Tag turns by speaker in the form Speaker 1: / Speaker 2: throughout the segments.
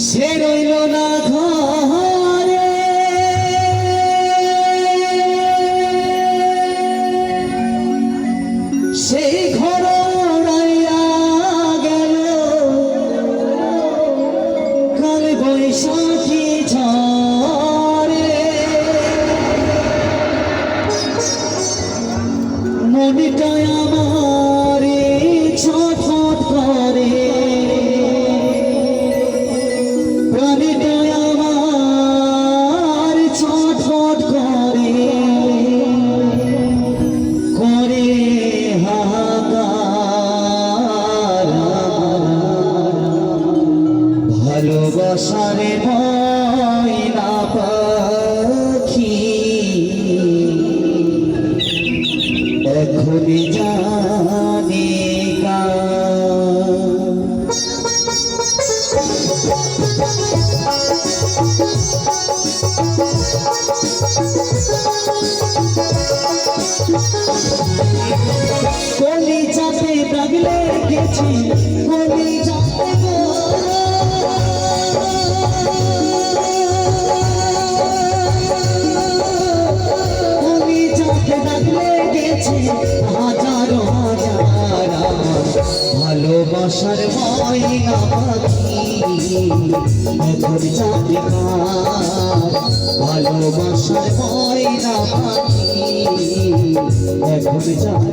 Speaker 1: সে রইল না ঘরে। সেই ঘর ভালোবাসারে ময়না পাখি। এখনই জানি কলি চাপে দাগলে গেছি। ভালোবাসার ময়না পাখি এখন জানি ভালোবাসার ময়না পাখি এখন জানি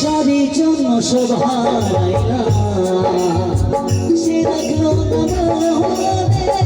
Speaker 1: চারি জন্য শোভারাইলা সে রাখল তারি